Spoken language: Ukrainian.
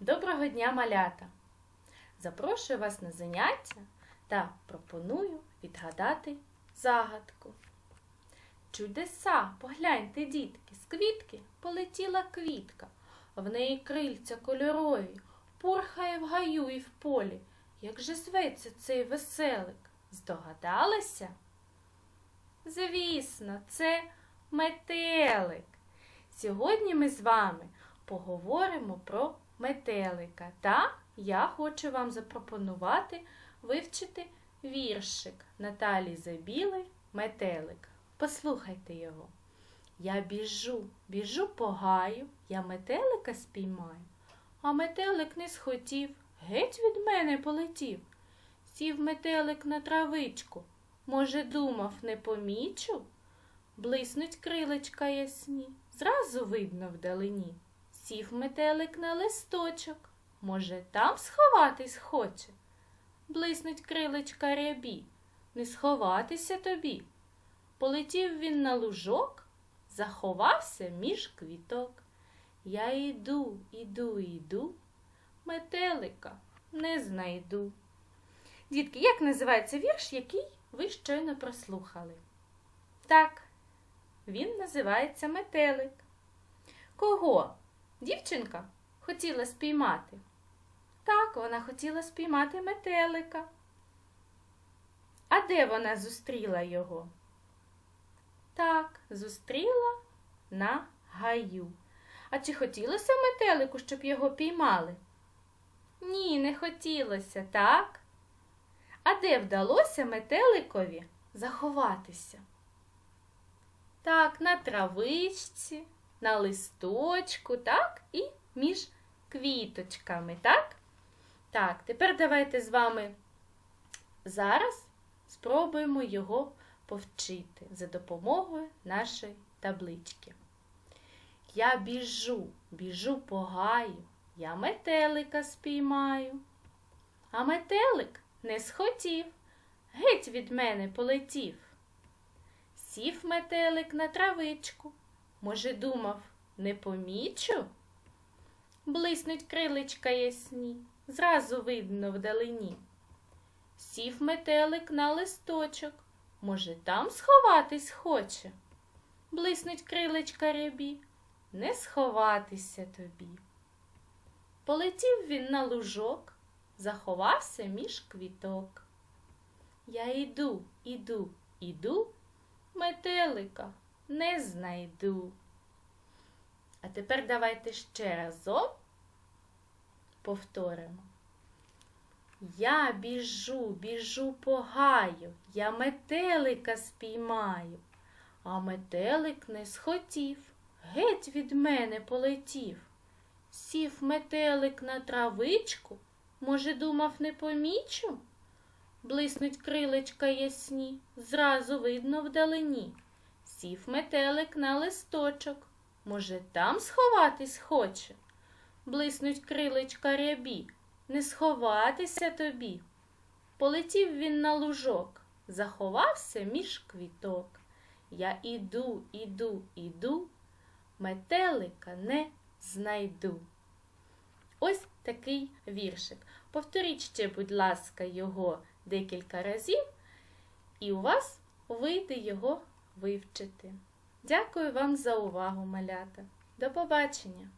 Доброго дня, малята! Запрошую вас на заняття та пропоную відгадати загадку. Чудеса, погляньте, дітки, з квітки полетіла квітка, в неї крильця кольорові, пурхає в гаю і в полі. Як же зветься цей веселик? Здогадалися? Звісно, це метелик. Сьогодні ми з вами поговоримо про метелика. Та я хочу вам запропонувати вивчити віршик Наталі Забілий Метелик. Послухайте його. Я біжу, біжу по гаю, я метелика спіймаю, а метелик не схотів, геть від мене полетів. Сів метелик на травичку, може, думав, не помічу? Блиснуть крилечка ясні, зразу видно вдалині. Сів метелик на листочок, може, там сховатись хоче. Блиснуть крилечка рябі, не сховатися тобі. Полетів він на лужок, заховався між квіток. Я йду, іду, іду, метелика не знайду. Дітки, як називається вірш, який ви щойно прослухали? Так, він називається метелик. Кого? Дівчинка хотіла спіймати. Так, вона хотіла спіймати метелика. А де вона зустріла його? Так, зустріла на гаю. А чи хотілося метелику, щоб його піймали? Ні, не хотілося, так? А де вдалося метеликові заховатися? Так, на травичці, на листочку, так, і між квіточками, так? Так, тепер давайте з вами зараз спробуємо його повчити за допомогою нашої таблички. Я біжу, біжу по гаю, я метелика спіймаю. А метелик не схотів, геть від мене полетів. Сів метелик на травичку, може, думав, не помічу? Блиснуть крилечка ясні, зразу видно вдалині. Сів метелик на листочок, може, там сховатись хоче. Блиснуть крилечка рябі, не сховатися тобі. Полетів він на лужок, заховався між квіток. Я йду, іду, іду, метелика не знайду. А тепер давайте ще разом повторимо. Я біжу, біжу по гаю, я метелика спіймаю, а метелик не схотів, геть від мене полетів. Сів метелик на травичку, може, думав, не помічу? Блиснуть крилечка ясні, зразу видно вдалині. Сів метелик на листочок, може, там сховатись хоче? Блиснуть крилечка рябі, не сховатися тобі. Полетів він на лужок, заховався між квіток. Я іду, іду, іду, метелика не знайду. Ось такий віршик. Повторіть ще, будь ласка, його декілька разів, і у вас вийде його вивчити. Дякую вам за увагу, малята. До побачення!